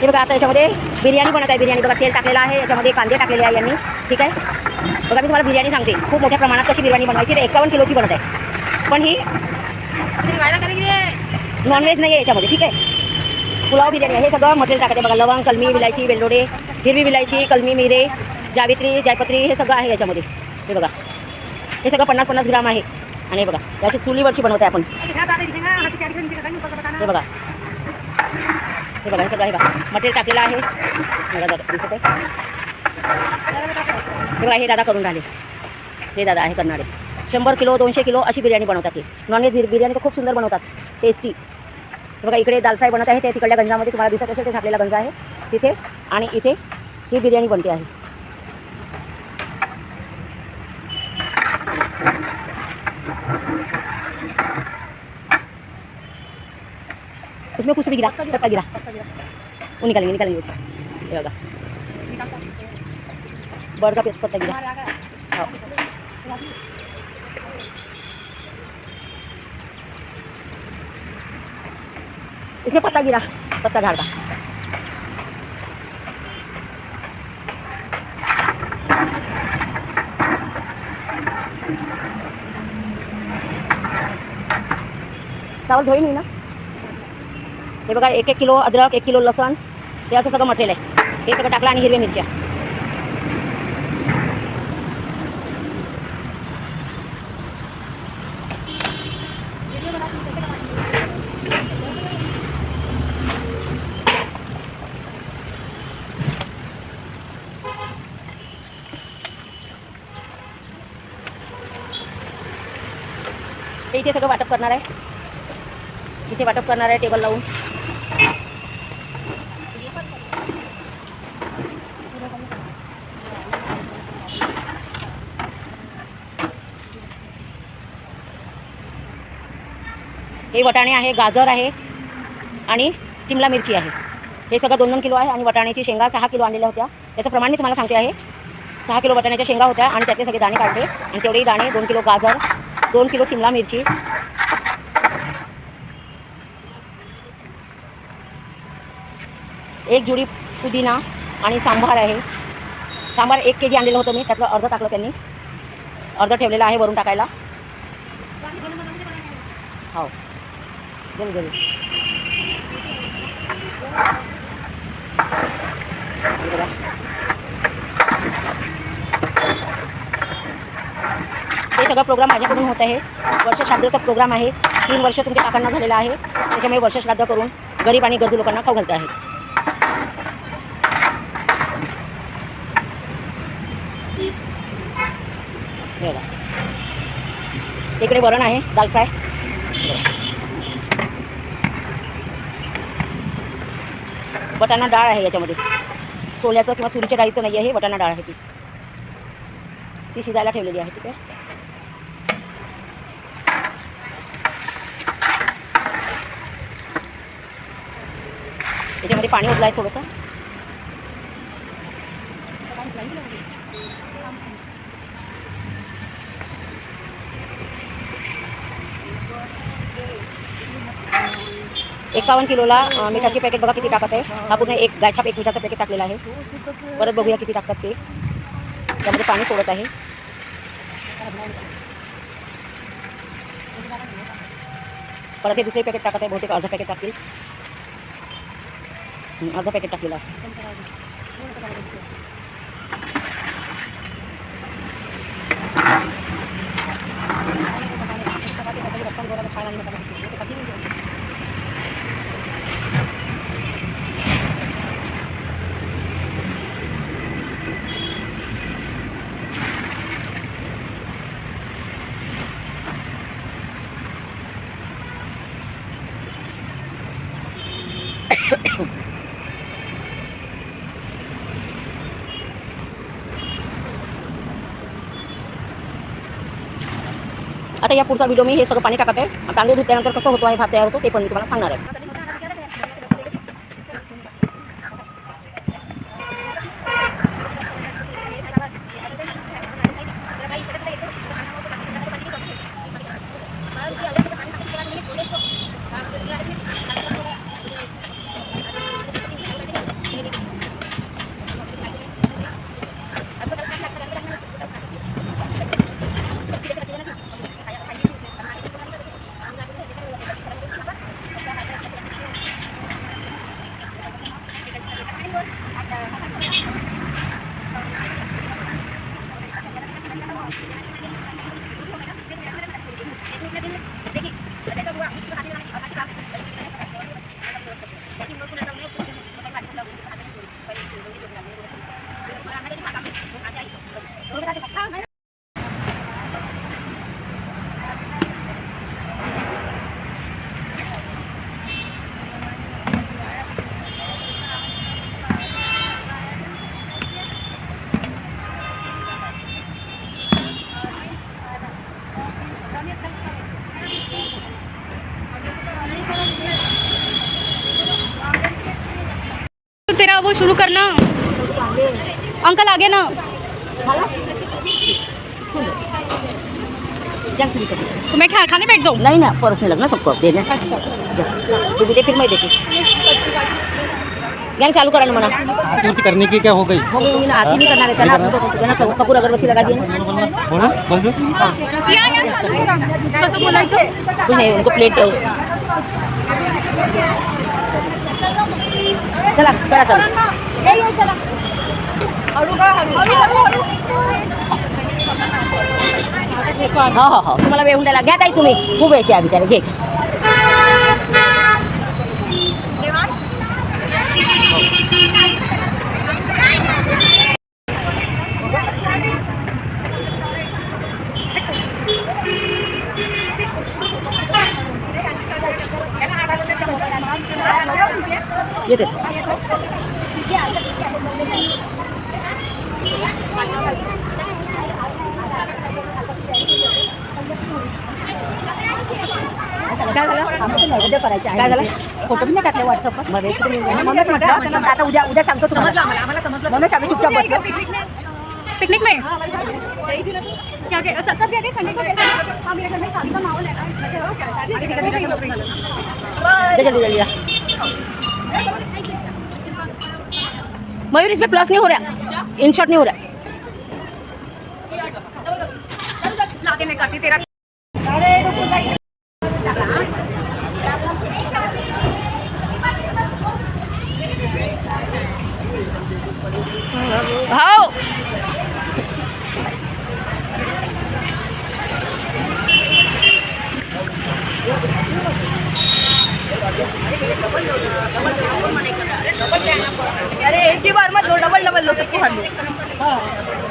हे बघा आता याच्यामध्ये बिर्याणी बनत आहे बिर्याणी. बघा तेल टाकलेलं आहे याच्यामध्ये कांदे टाकलेले आहे यांनी. ठीक आहे? बघा मी तुम्हाला बिर्याणी सांगते. खूप मोठ्या प्रमाणात कशी बिर्याणी बनवायची तर एकावन्न किलोची बनत आहे. पण ही नॉनव्हेज नाही आहे याच्यामध्ये ठीक आहे? पुलाव बिर्याणी आहे. हे सगळं मटेरियल टाकते बघा लवंग कलमी विलायची वेलदोडे हिरवी विलायची कलमी मिरे जावित्री जायपत्री हे सगळं आहे याच्यामध्ये. हे बघा. हे सगळं पन्नास पन्नास ग्राम आहे. आणि हे बघा याची चुलीवरची बनवते आपण. हे बघा. हे बघा हे सगळं आहे बघा. मटेरियल टाकलेलं आहे. बघा दादा दिसत आहे हे बघा हे दादा करून राहिले. हे दादा आहे करणारे. शंभर किलो दोनशे किलो अशी बिर्याणी बनवतात ते. नॉनव्हेज बिर्याणी तर खूप सुंदर बनवतात. टेस्टी हे बघा इकडे दालसाई बनत आहे ते तिकडल्या गंजामध्ये तुम्हाला दिसत असेल ते झाकलेला गंजा आहे तिथे. आणि इथे ही बिर्याणी बनते आहे. उसमें कुछ भी गिरा पत्ता गिरा. वो निकालेंगे निकालेंगे ये होगा बर्ड का पेस्ट पत्ता गिरा. इसमें पत्ता गिरा पत्ता झाड़ का. चावल धोई नहीं ना? हे बघा एक एक किलो अद्रक एक किलो लसण हे असं सगळं मटेरियल आहे. हे सगळं टाकलं आणि हिरव्या मिरच्या. ते इथे सगळं वाटप करणार आहे. इथे वाटप करणार आहे टेबल लावून. हे वटाणे आहे गाजर आहे आणि सिमला मिरची आहे. हे सगळं दोन दोन किलो आहे आणि वटाण्याची शेंगा सहा किलो आणलेल्या होत्या. त्याचं प्रमाण मी तुम्हाला सांगते आहे. सहा किलो वटाण्याच्या शेंगा होत्या आणि त्यातले सगळे दाणे काढले आणि तेवढेही दाणे दोन किलो गाजर दोन किलो सिमला मिरची एक जुडी पुदिना आणि सांबार आहे. सांबार एक के जी आणलेलं होतं मी त्यातलं अर्ध टाकलं त्यांनी. अर्ध ठेवलेलं आहे वरून टाकायला. हो. जरूर जरूर हे सगळं प्रोग्राम माझ्याकडून होत आहे. वर्षश्राद्धाचा प्रोग्राम आहे. तीन वर्ष तुमच्या काकांना झालेला आहे. त्याच्यामुळे वर्ष श्राद्ध करून गरीब आणि गरजू लोकांना खाऊ घालते आहे हे बघा. इकडे वरण आहे दाल फ्राय. वटाणा डाळ आहे याच्यामध्ये. सोल्याचं किंवा तुरीच्या डाळीचं नाही आहे हे वटाणा डाळ आहे ती. ती शिजायला ठेवलेली आहे तिथे. त्याच्यामध्ये पाणी ओतलं आहे थोडंसं. एकावन्न किलोला अं, मिठाची पॅकेट बघा किती टाकत आहे. हा पूर्ण एक गायछाप एक मिठाचं पॅकेट टाकलेलं आहे. परत बघूया किती टाकतात ते. त्यामध्ये पाणी सोडत आहे. परत हे दुसरे पॅकेट टाकत आहे बहुतेक अर्ध पॅकेट टाकतील. हं, अर्ध पॅकेट टाकलेलं आहे. आता या पुढचा व्हिडिओ मी हे सगळं पाणी टाकत. आहे तांदूळ धुतल्यानंतर कसं होतो आहे भात तयार होतो ते पण मी तुम्हाला सांगणार आहे. तेरा वो शुरू करना। अंकल आगे ना। झाला चल तुम्ही कधी तो मैं खा खाने बैठ जाऊँ नाही ना पर्सनल लग्न सबको। देणे अच्छा। तुम्ही ते फिल्म देते गॅंग चालू करा ना म्हणा आरती करने की क्या हो गई? मग मी ना आरती नाही करणार आहे त्यांना आपण तो- त्यांना तो कपूर अगरबत्ती लगा दिए ना। बोलो बोलो हाँ। या या कसं बोलायचं। कुछ नहीं उनको प्लेट है उसका। चला करा चालू. हो हो हो. तुम्हाला वेळ द्यायला घ्या ताई तुम्ही. खूप वेळची आहे बिचारे घे येते काय झालं? नैवेद्य करायचे काय झालं? फोटो बी नाही टाकले व्हॉट्सअपवर मग वेळ तुम्ही म्हणूनच म्हटलं आता उद्या उद्या सांगतो तुम्हाला म्हणूनच आम्ही चुपचाप बसलो. पिकनिक में? क्या क्या सब कब गए थे संडे को गए थे हाँ मेरे घर में शादी का माहौल है ना इसमें क्या हो गया? जल्दी जल्दी जल्दी आ। मयूर इसमें प्लस नहीं हो रहा. इन शॉट नहीं हो रहा. लाके मैं करती तेरा 不很多。哦。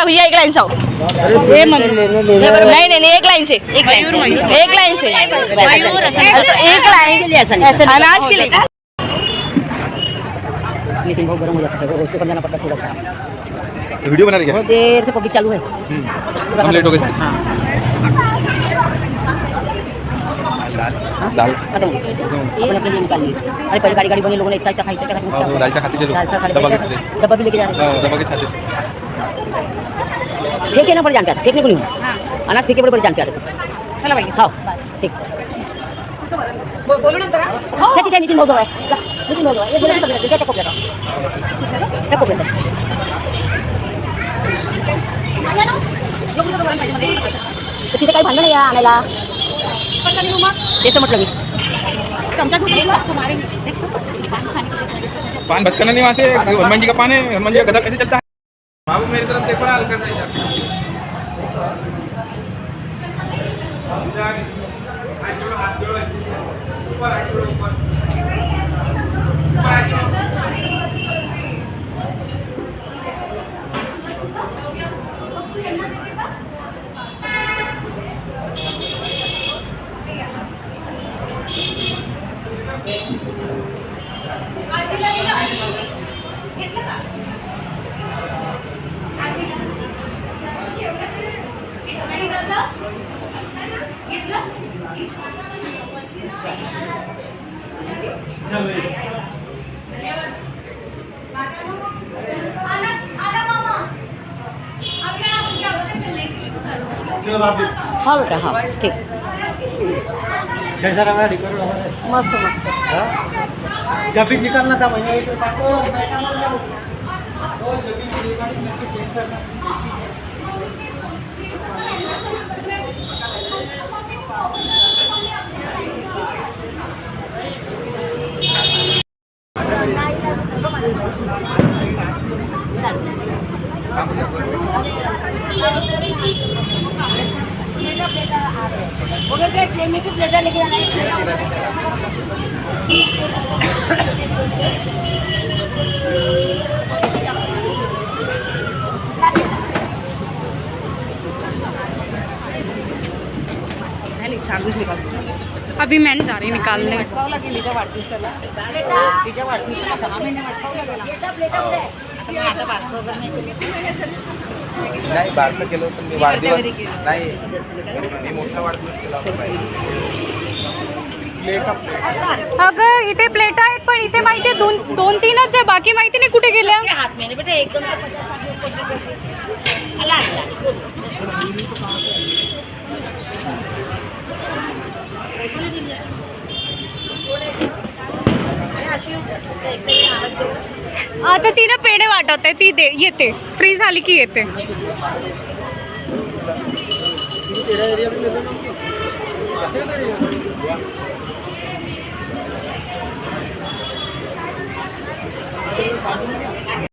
ओ भैया भैया एक लाइन से आओ नहीं नहीं नहीं एक लाइन से एक लाइन एक लाइन से. एक लाइन अनाज के लिए लेकिन बहुत गर्म हो जाता. है उसको समझाना पड़ता है थोड़ा सा. वीडियो बना रही बहुत देर से पब्लिक चालू है. हम लेट हो. गए हाँ? दाल। खत्म हो गया। अपन अपने लिए निकाल लिए अरे पहले गाड़ी गाड़ी बनी लोगों ने इतना इतना खाई इतना हाँ। दाल खाते। के खाते। डब्बा भी लेके जा रहे हाँ, दबा के खाते। फेंके ना पड़ जान पे आते. फेंकने को नहीं हूँ. अनाज फेंके बड़े बड़े जान पे आते. चलो भाई खाओ ठीक. बोलू नंतर हा? त्या तिथे नितीन भाऊ जवळ आहे. जा, नितीन भाऊ जवळ आहे. एक बोलायचं पकडलं, त्या कोपऱ्यात. त्या कोपऱ्यात. तिथे काही भांडण आहे या आणायला. तेच तर म्हटलं मी. पानी खाने के लिए पान बस करना नहीं वहाँ से हनुमान जी का पान है हनुमान जी का गदा कैसे चलता? है घेतलं का हा बेटा हा ठीक. मस्त मस्त. जब भी निकलना था भैया एक अभी मैं नहीं जा रही निकालने। तिच्या वाढदिवसाला तिच्या वाढदिवसाला दहा महिने आता पाच नाही बारसं केलं पण मी वाढदिवस. नाही मी मोठा वाढदिवस केला होता अगं इथे प्लेट आहेत पण इथे माहिती आहे दोन दोन तीनच आहे बाकी माहिती नाही कुठे गेल्या. हात. आता तिनं पेढे वाटत आहे ती दे येते. फ्री झाली की येते.